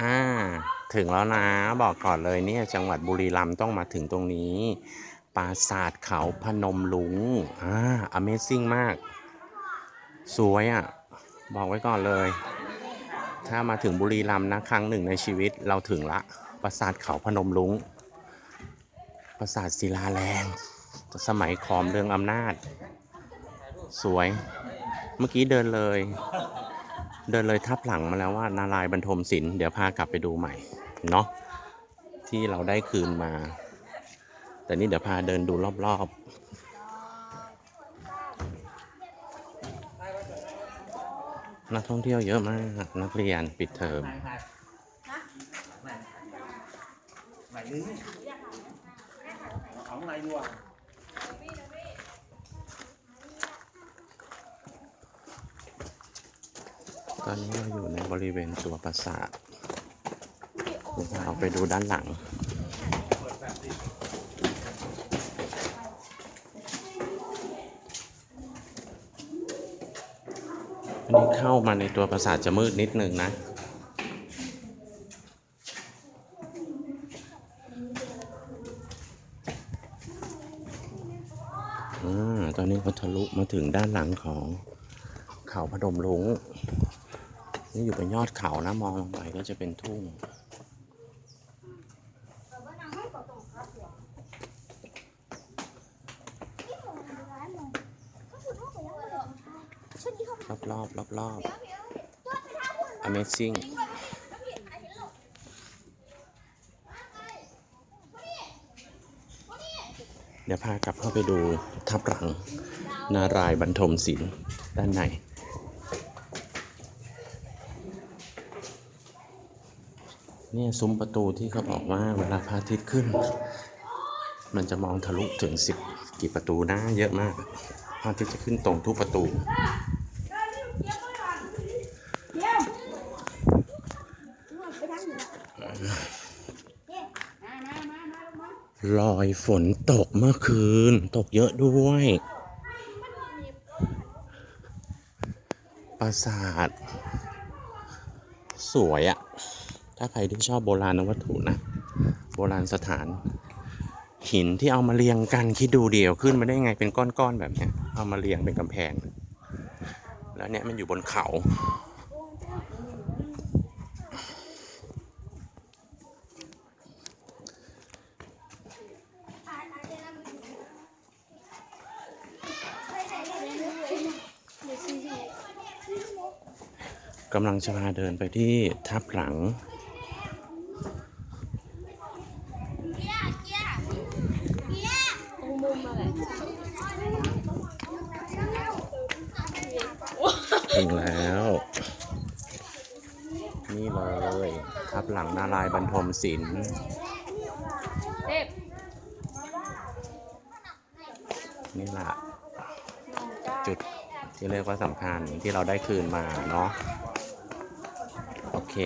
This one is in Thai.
อ่าถึงแล้วนะบอกก่อนเลยเนี่ยจังหวัดบุรีรัมย์ต้องมาถึงตรงนี้ปราสาทเขาพนมลุงอ่า Amazing มาก สวยอะ่ะ บอกไว้ก่อนเลย ถ้ามาถึงบุรีรัมย์นะครั้งหนึ่งในชีวิตเราถึงละ ปราสาทเขาพนมลุง ปราสาทศิลาแรง สมัยขอมเรืองอำนาจ สวย เมื่อกี้เดินเลย เดินเลยทับหลังมาแล้วว่า นารายบรรทมศิลป์เดี๋ยวพากลับไปดูใหม่เนาะที่เราได้คืนมา แต่นี่เดี๋ยวพาเดินดูรอบๆนักท่องเที่ยวเยอะมากนักเรียนปิดเทอมไหนลื้อเอาข้างในดีกว่า อนนี้เราอยู่ในบริเวณตัวปราสาทเดี๋ยวเราไปดูด้านหลัง อันนี้เข้ามาในตัวปราสาทจะมืดนิดนึงนะ อ่า ตอนนี้เขาทะลุมาถึงด้านหลังของเขาพนมรุ้ง นี่อยู่บนยอดเขานะ มองลงไปก็จะเป็นทุ่ง รอบรอบรอบรอบๆ Amazing เดี๋ยวพากลับเข้าไปดูทับหลัง นารายบรรทมศิลป์ด้านใน เนี่ยซุ้มประตูที่เขาบอกว่าเวลาพระอาทิตย์ขึ้น มันจะมองทะลุถึงสิบกี่ประตูนะเยอะมากพระอาทิตย์จะขึ้นตรงทุกประตูรอยฝนตกเมื่อคืน ตกเยอะด้วย ปราสาท สวยอะ ถ้าใครที่ชอบโบราณวัตถุนะ โบราณสถาน หินที่เอามาเรียงกันคิดดูเดียวขึ้นมาได้ไงเป็นก้อนๆแบบเนี้ย เอามาเรียงเป็นกำแพง แล้วเนี่ยมันอยู่บนเขากำลังจะพาเดินไปที่ทับหลังมุมมาแหละ ถึงแล้ว นี่เลยทับหลังนารายณ์บรรทมศิลป์เทพนี่แหละจุดที่เรียกว่าสำคัญที่เราได้คืนมาเนาะโอเค